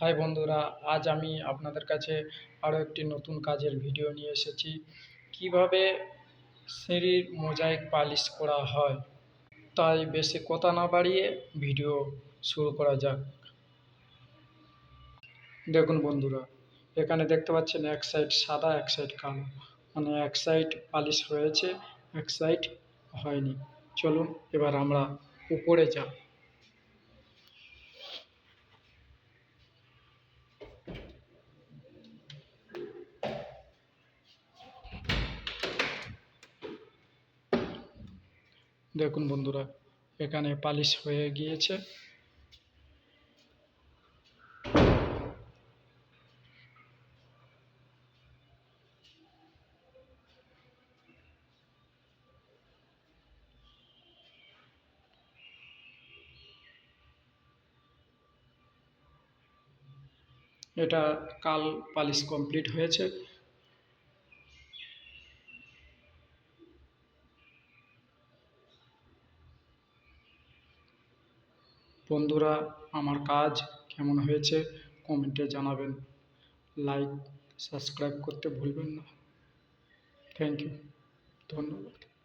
High বন্ধুরা, আজ আমি আপনাদের কাছে আরও একটি নতুন কাজের ভিডিও নিয়ে এসেছি। কীভাবে সিঁড়ির মোজাইক পালিশ করা হয়, তাই বেশি কথা না বাড়িয়ে ভিডিও শুরু করা যাক। দেখুন বন্ধুরা, এখানে দেখতে পাচ্ছেন এক সাইড সাদা, এক সাইড কালো। মানে এক সাইড পালিশ হয়েছে, এক সাইড হয়নি। চলুন এবার আমরা উপরে যাই। দেখুন বন্ধুরা এখানে পালিশ হয়ে গিয়েছে। এটা কাল পালিশ কমপ্লিট হয়েছে। বন্ধুরা, আমার কাজ কেমন হয়েছে কমেন্টে জানাবেন। লাইক, সাবস্ক্রাইব করতে ভুলবেন না। থ্যাংক ইউ ধন্যবাদ।